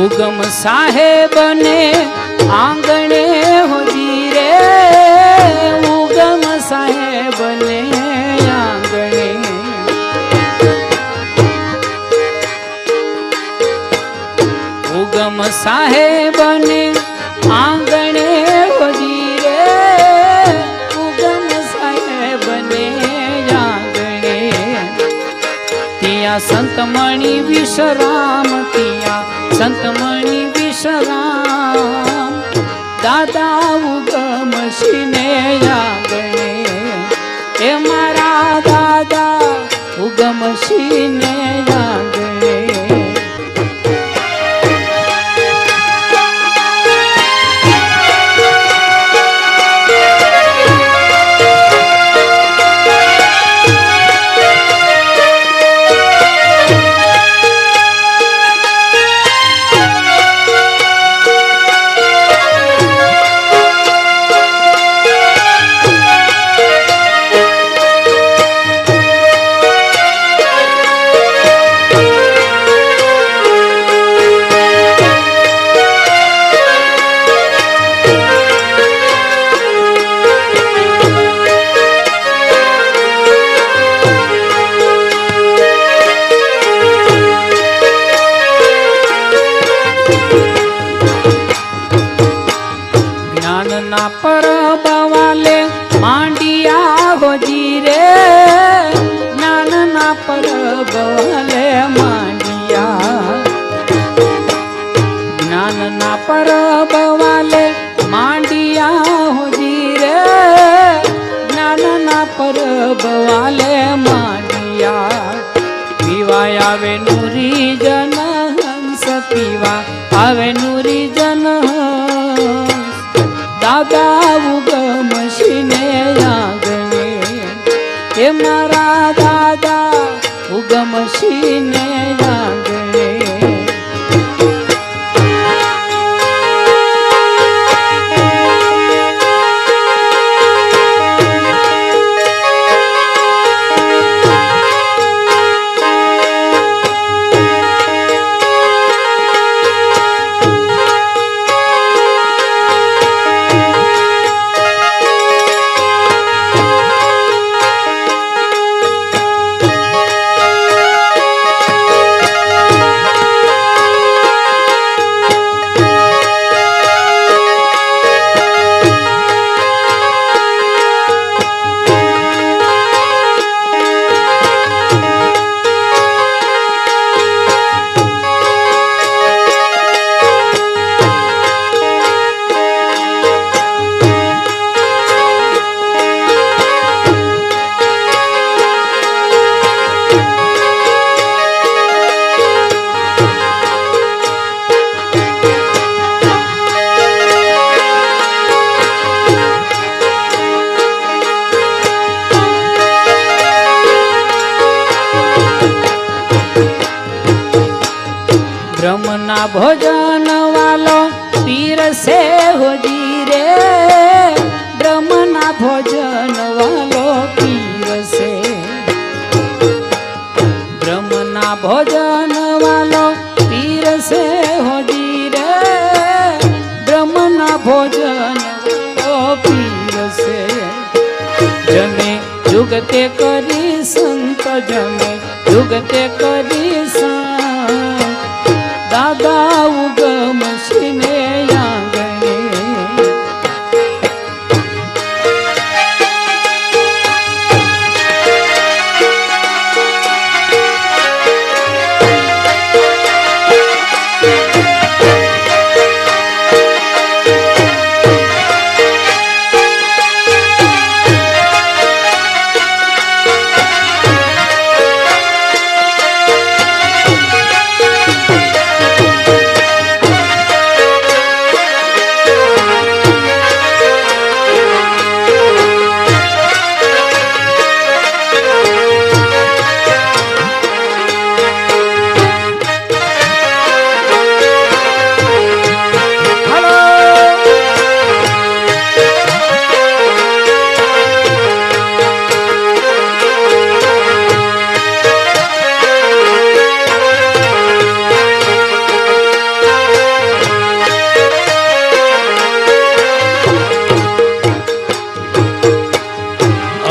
ઉગમ સાહેબ ને આંગણે હોજી રે. ઉગમ સાહેબ ને આંગણે. ઉગમ સાહેબ ને આંગણે હોજી રે. ઉગમ સાહેબ ને આંગણે. ત્યાં સંતમણી વિશ્રામ સંતમણી વિશ્રામ. દાદા ઉગમ સિને આગણે એ મારા દાદા ઉગમ સિને આંગણે એ મારા દાદા ઉગમ શિને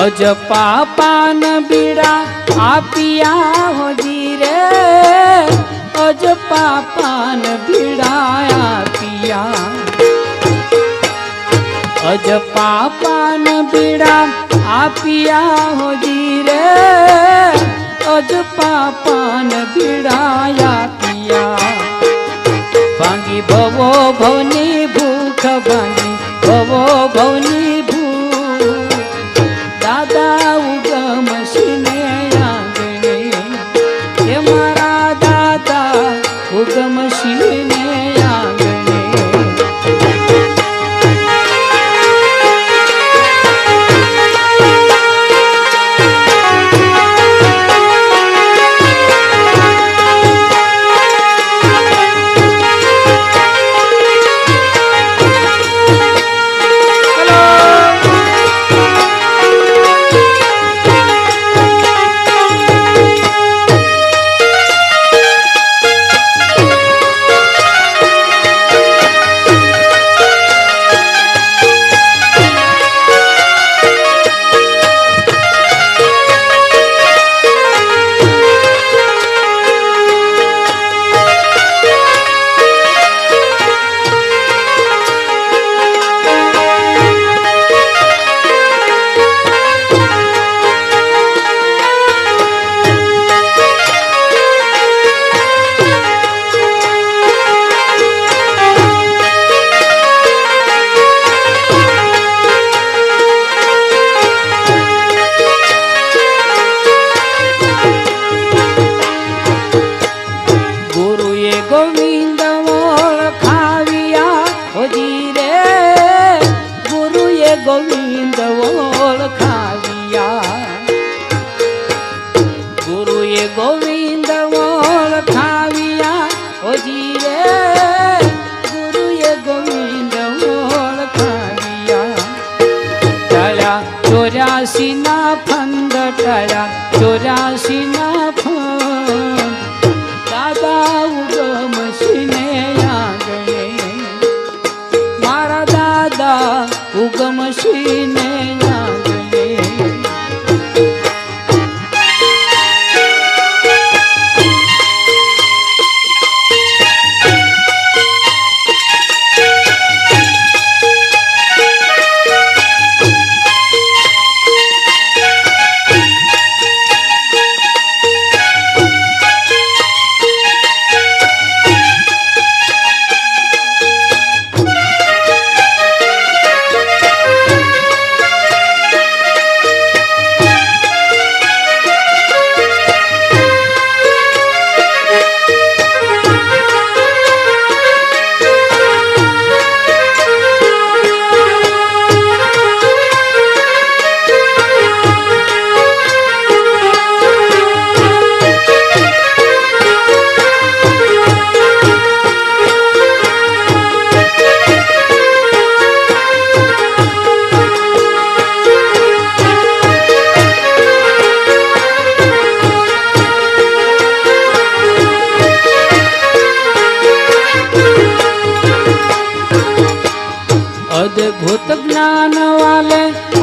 અજપા પાન બીડા આપિયા હોજી રે. અજપા પાન બીડા આપિયા. અજપા પાન બીડા આપિયા હોજી રે. અજપા પાન બીડા આપિયા. ભાંગી ભવો ભવની ભૂખ ભાંગી ચોર્યાસી ના ફંદ ટળ્યા ચોર્યાસી ના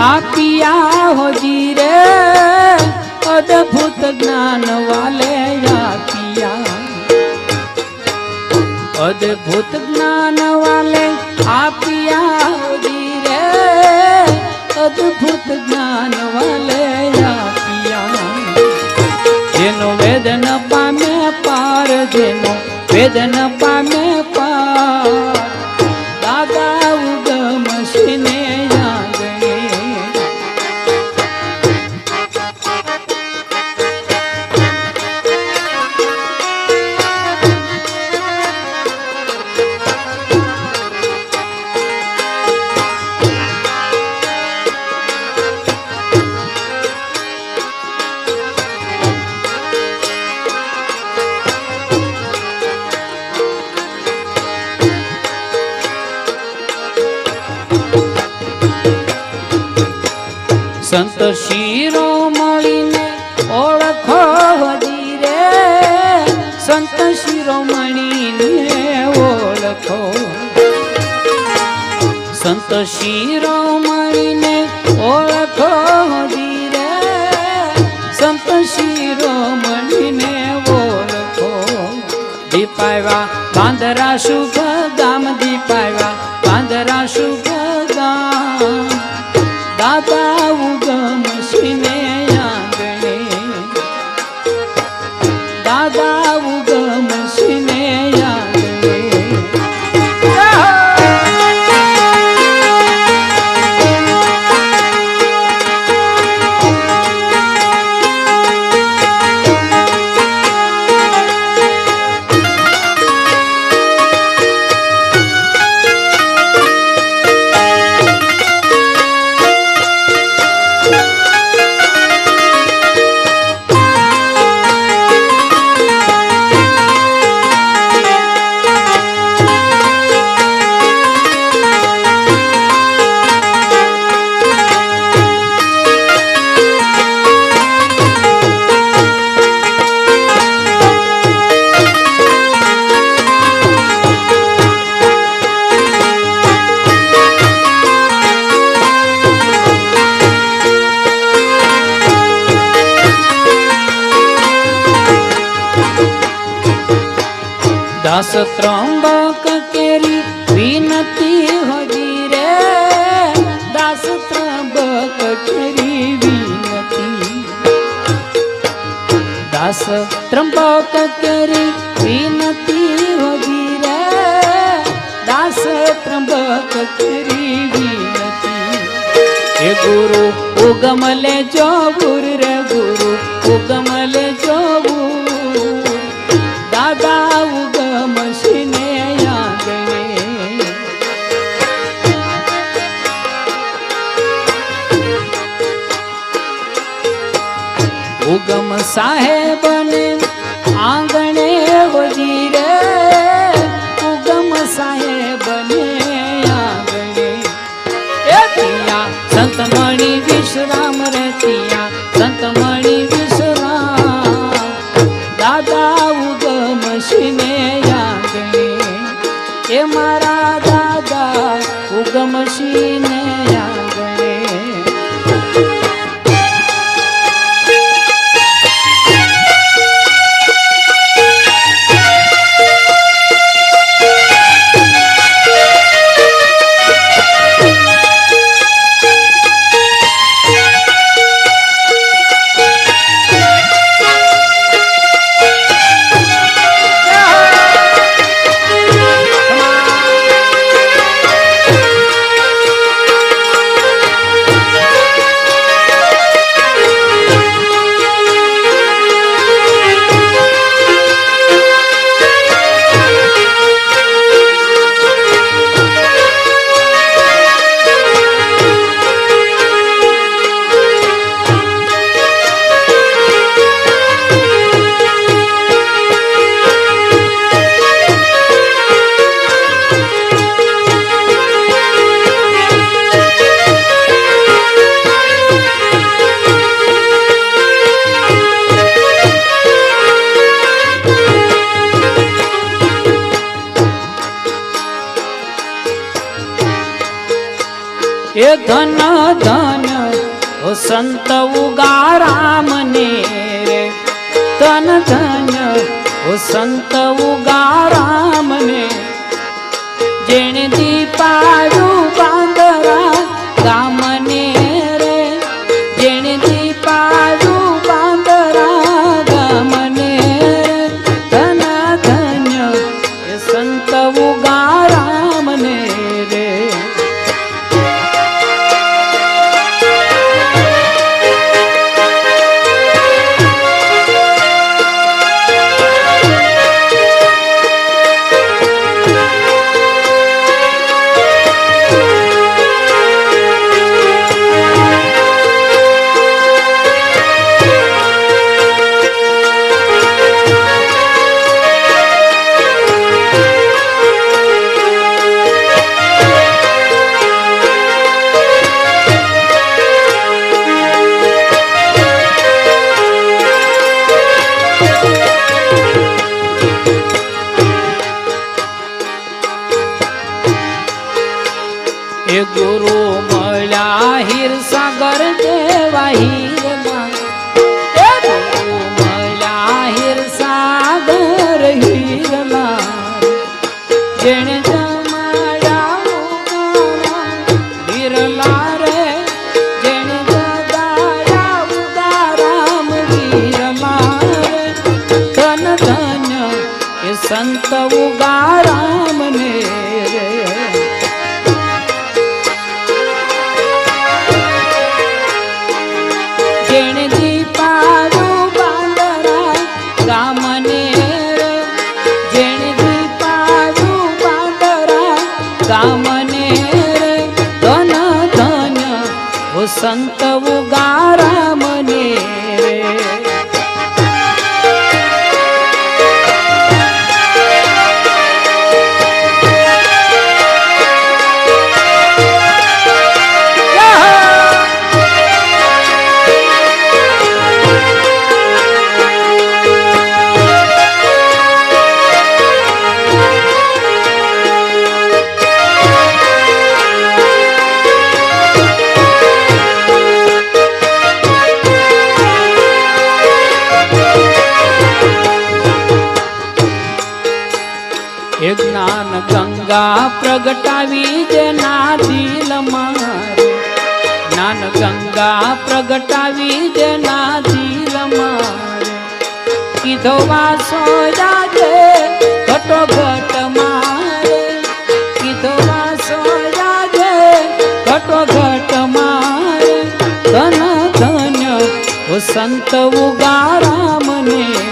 આપિયા હોજી રે, અદભુત જ્ઞાન વાલે આપિયા. અદ્ભુત જ્ઞાન વાલે આપિયા હોજી રે, અદભુત જ્ઞાન વાલે આપિયા. જેનો વેદન પામે પાર, જેનો વેદન પામે સંત શિરો મળીને ઓળખો હજી રે સંત શિરો મળીને ઓળખો. સંત શિરો મળીને ઓળખો હજી રે સંત શિરો મળીને ઓળખો. દીપાવ્યા બાંદરા શુભ ગામ, દીપાવ્યા બાંદરા શુભ ગામ. દાદા દાસ ત્રંબક કેરી વિનતી હોજી રે. દાસ ત્રંબક કેરી વિનતી. દાસ ત્રંબક કેરી વિનતી હોજી રે. દાસ ત્રંબક કેરી વિનતી. હે ગુરુ ઉગમ લે જો ગુરુ રે ગુરુ ઉગમ સાહેબ संत उगाराम ने तन धन ओ संत cantar. ગંગા પ્રગટાવી દેના દિલ મારું. જ્ઞાન ગંગા પ્રગટાવી દેના દિલ મારું. કીધો વાસો જાજે, ઘટો ઘટ મારે. કીધો વાસો જાજે, ઘટો ઘટ મારે. ધન ધન્ય સંત ઉગારા મને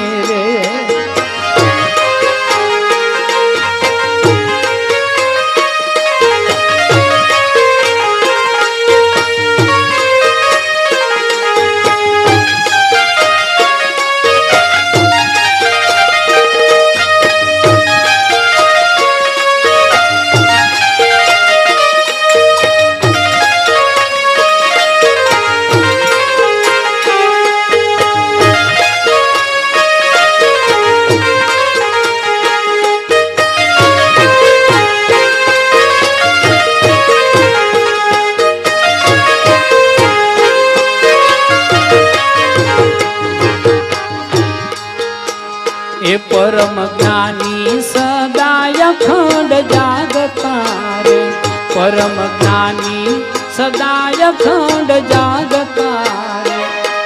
પરમ જ્ઞાની, સદાય ખંડ જાગતા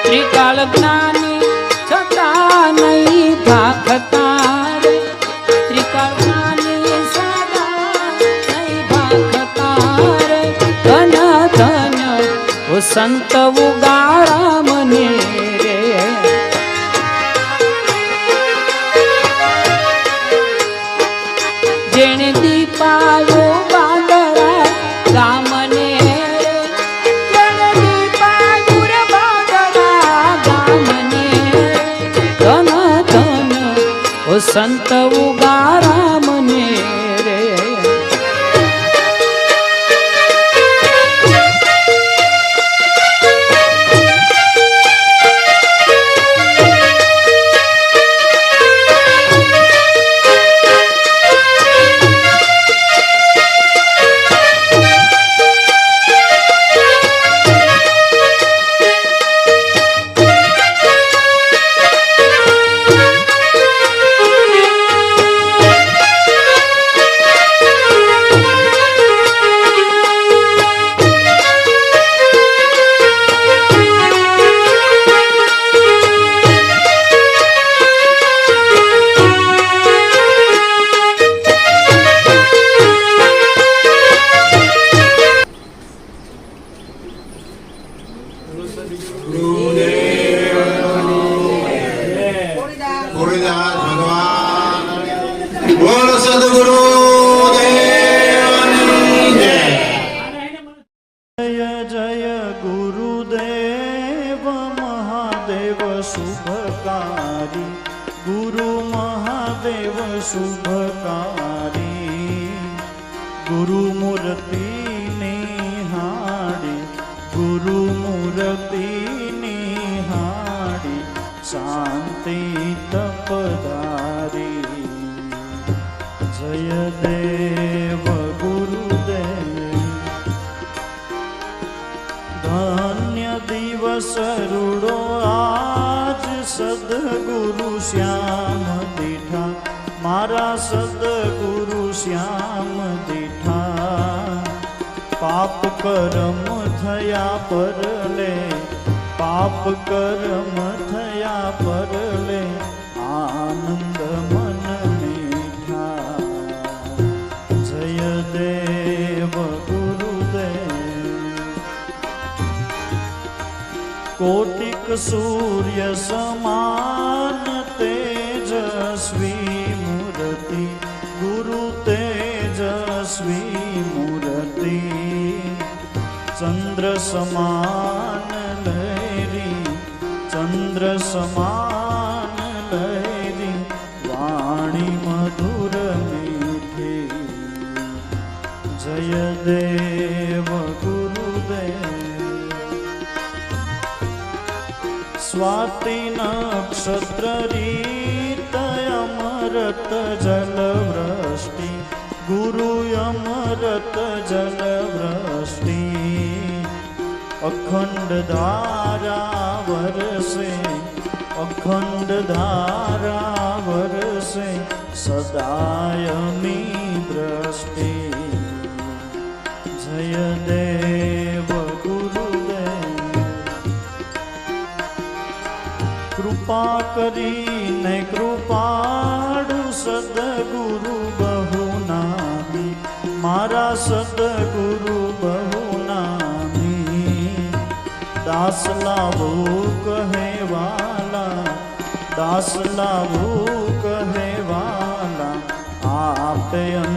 ત્રિકાલ જ્ઞાની સદા નહીં ભાખતા ત્રિકાલ જ્ઞાની સદા નહીં ભાખતા ધન ધન સંત ઉગા ಸಂತವು સરુડો આજ સદગુરુ શ્યામ દીઠા. મારા સદગુરુ શ્યામ દીઠા. પાપ કર્મ થયા પરલે પાપ કર્મ થયા પર સૂર્ય સમાન તેજસ્વી મૂર્તિ ગુરુ તેજસ્વી મૂર્તિ. ચંદ્ર સમાન લહેરી ચંદ્ર સમાન સ્વાતિ નક્ષત્ર રીત અમરત જલ વૃષ્ટિ ગુરુ અમરત જલ વૃષ્ટિ અખંડ ધારા વરસે અખંડ ધારા વરસે સદાયમી દ્રષ્ટિ જય દેવ કરીને કૃપાળુ સદગુરુ બહુ નામી. મારા સદગુરુ બહુ નામી. દાસ લાવો કહેવાલા દાસ લાવો કહેવાલા આપે અંતરયામી